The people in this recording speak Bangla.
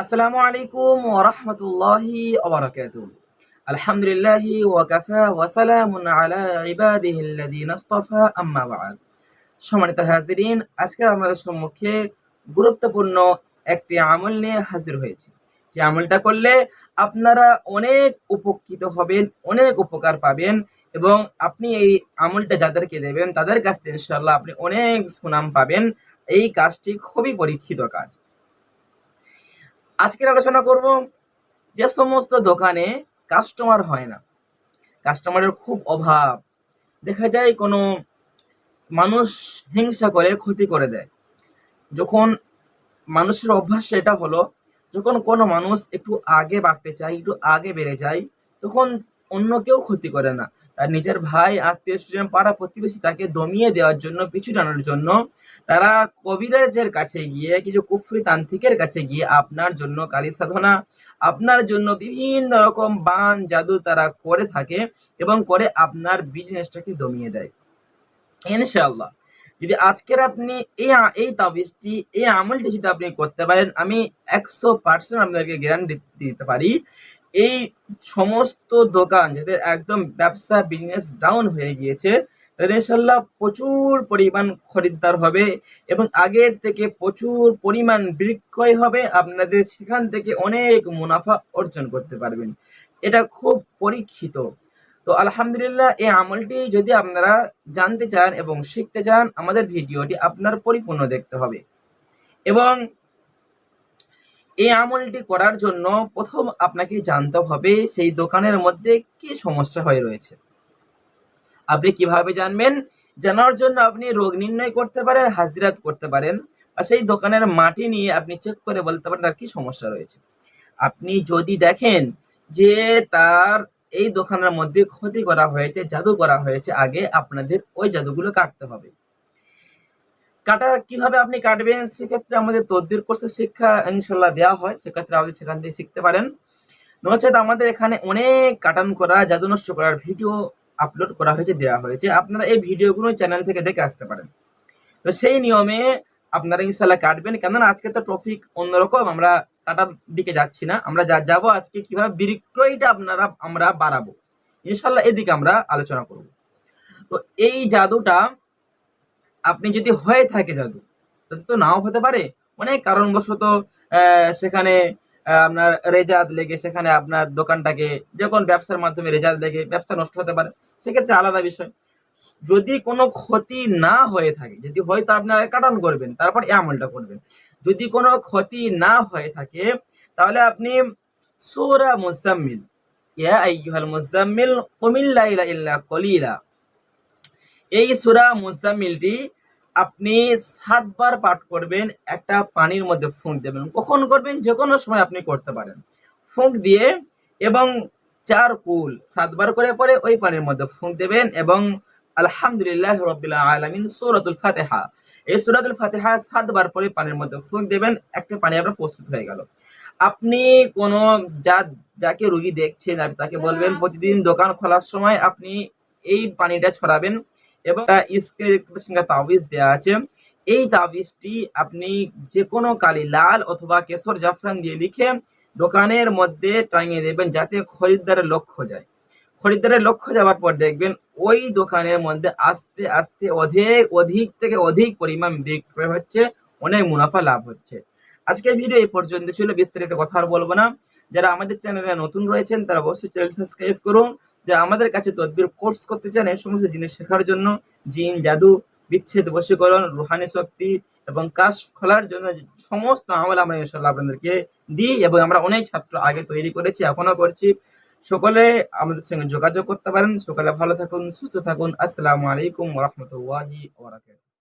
আসসালামু আলাইকুম ওরহমতুল্লাহি ওবরাকাতু আলহামদুলিল্লাহি ওয়াকাফা ওয়াসালামুন আলা ইবাদিহিল্লাযীনা ইসতাফা আম্মা বা'দ। সম্মানিত হাজিরিন, আজকে আমাদের সম্মুখে গুরুত্বপূর্ণ একটি আমল নিয়ে হাজির হয়েছে। যে আমলটা করলে আপনারা অনেক উপকৃত হবেন, অনেক উপকার পাবেন এবং আপনি এই আমলটা যাদেরকে দেবেন, তাদের কাছ থেকে ইনশাআল্লাহ আপনি অনেক সুনাম পাবেন। এই কাজটি খুবই পরীক্ষিত কাজ। আজকের আলোচনা করব যে সমস্ত দোকানে কাস্টমার হয় না। কাস্টমারের খুব অভাব। দেখা যায় কোনো মানুষ হিংসা করে, ক্ষতি করে দেয়। যখন মানুষের অভ্যাস সেটা হলো, যখন কোনো মানুষ একটু আগে বাড়তে চায়, একটু আগে বেড়ে যায়, তখন অন্য কেউ ক্ষতি করে না। নিজের ভাই, আত্মীয় স্বজন, পাড়া প্রতিবেশী তাকে দমিয়ে দেওয়ার জন্য, পিছু টানার জন্য তারা কবিরাজের কাছে গিয়ে, কিছু কুফরি তান্ত্রিকের কাছে গিয়ে আপনার জন্য কালী সাধনা, আপনার জন্য বিভিন্ন রকম বান, জাদু তারা করে থাকে এবং করে আপনার বিজনেসটাকে দমিয়ে দেয়। ইনশাআল্লাহ। যদি আজকের আপনি এই এই তাবিজটি, এই আমলটি যদি আপনি করতে পারেন, আমি একশো পার্সেন্ট আপনাকে গ্যারান্টি দিতে পারি এই সমস্ত দোকান যাদের একদম ব্যবসা বিজনেস ডাউন হয়ে গিয়েছে, তাদের ইনশাল্লাহ প্রচুর পরিমাণ খরিদ্দার হবে এবং আগের থেকে প্রচুর পরিমাণ বিক্রয় হবে। আপনাদের সেখান থেকে অনেক মুনাফা অর্জন করতে পারবেন। এটা খুব পরীক্ষিত। তো আলহামদুলিল্লাহ এই আমলটি যদি আপনারা জানতে চান এবং শিখতে চান, আমাদের ভিডিওটি আপনার পরিপূর্ণ দেখতে হবে। এবং এই আমলটি করার জন্য প্রথম আপনাকে জানতে হবে সেই দোকানের মধ্যে কি সমস্যা হয়ে রয়েছে। আপনি কীভাবে জানবেন? জানার জন্য আপনি রোগ নির্ণয় করতে পারেন, হাজিরাত করতে পারেন আর সেই দোকানের মাটি নিয়ে আপনি চেক করে বলতে পারেন তার কি সমস্যা রয়েছে। আপনি যদি দেখেন যে তার এই দোকানের মধ্যে ক্ষতি করা হয়েছে, জাদু করা হয়েছে, আগে আপনাদের ওই জাদুগুলো কাটতে হবে। কাটা কীভাবে আপনি কাটবেন, সেক্ষেত্রে আমাদের তদ্বির কোর্সের শিক্ষা ইনশাল্লাহ দেওয়া হয়। সেক্ষেত্রে আপনি সেখান থেকে শিখতে পারেন। নচেত আমাদের এখানে অনেক কাটান করা, জাদু নষ্ট করার ভিডিও আপলোড করা হয়েছে দেওয়া হয়েছে। আপনারা এই ভিডিওগুলো চ্যানেল থেকে দেখে আসতে পারেন। তো সেই নিয়মে আপনারা ইনশাল্লাহ কাটবেন। কেননা আজকে তো টপিক অন্যরকম, আমরা কাটার দিকে যাচ্ছি না। আমরা যা যাব আজকে কীভাবে বিক্রয়টা আপনারা, আমরা বাড়াবো। ইনশাল্লাহ এদিকে আমরা আলোচনা করব। তো এই জাদুটা আপনি যদি হয়ে থাকে জাদু, তাতে তো নাও হতে পারে। অনেক কারণবশত সেখানে আপনার রেজাদ লেগে সেখানে আপনার দোকানটাকে, যে কোনো ব্যবসার মাধ্যমে রেজাদ লেগে ব্যবসা নষ্ট হতে পারে। সেক্ষেত্রে আলাদা বিষয়। যদি কোনো ক্ষতি না হয়ে থাকে, যদি হয়তো আপনারা কাটান করবেন, তারপর আমলটা করবেন। যদি কোনো ক্ষতি না হয়ে থাকে, তাহলে আপনি সূরা মুজাম্মিল ইয়া আইয়ুহাল মুজাম্মিল কুমিল লাইলা ইল্লা কলিলা। এই সূরা মুজাম্মিলটি আপনি সাতবার পাঠ করবেন, একটা পানির মধ্যে ফুঁক দেবেন। কখন করবেন? যে কোনো সময় আপনি করতে পারেন। ফুঁক দিয়ে এবং চার কুল সাতবার করে পরে ওই পানির মধ্যে ফুঁক দেবেন এবং আলহামদুলিল্লাহ রবিল আলমিন সৌরাতুল ফাতেহা। এই সূরাতুল ফাতেহা সাতবার পরে পানির মধ্যে ফুঁক দেবেন, একটা পানি আপনার প্রস্তুত হয়ে গেল। আপনি কোনো যা যাকে রুগী দেখছেন আপনি তাকে বলবেন, প্রতিদিন দোকান খোলার সময় আপনি এই পানিটা ছড়াবেন এবং স্ক্রিনে দেখতে তাবিজ দেওয়া আছে। এই তাবিজটি আপনি যে কোনো কালি লাল অথবা কেশর জাফরান দিয়ে লিখে দোকানের মধ্যে টাঙিয়ে দেবেন যাতে খরিদ্দারের লক্ষ্য যায়। খরিদ্দারের লক্ষ্য যাওয়ার পর দেখবেন ওই দোকানের মধ্যে আস্তে আস্তে অধিক অধিক থেকে অধিক পরিমাণ বিক্রয় হচ্ছে, অনেক মুনাফা লাভ হচ্ছে। আজকের ভিডিও এই পর্যন্ত ছিল, বিস্তারিত কথা আর বলব না। যারা আমাদের চ্যানেলে নতুন রয়েছেন, তারা অবশ্যই চ্যানেল সাবস্ক্রাইব করুন। যারা আমাদের কাছে তদবির কোর্স করতে চান এই সমস্ত জিনিস শেখার জন্য জিন, জাদু, বিচ্ছেদ, বশীকরণ, রুহানি শক্তি এবং কাশ খোলার জন্য সমস্ত আমল আমরা ইনশাল্লাহ আপনাদেরকে দিই এবং আমরা অনেক ছাত্র আগে তৈরি করেছি এখনও করছি। সকলে আমাদের সঙ্গে যোগাযোগ করতে পারেন। সকলে ভালো থাকুন, সুস্থ থাকুন। আসসালামু আলাইকুম রহমতুল্লাহি ওয়া বারাকাতুহু।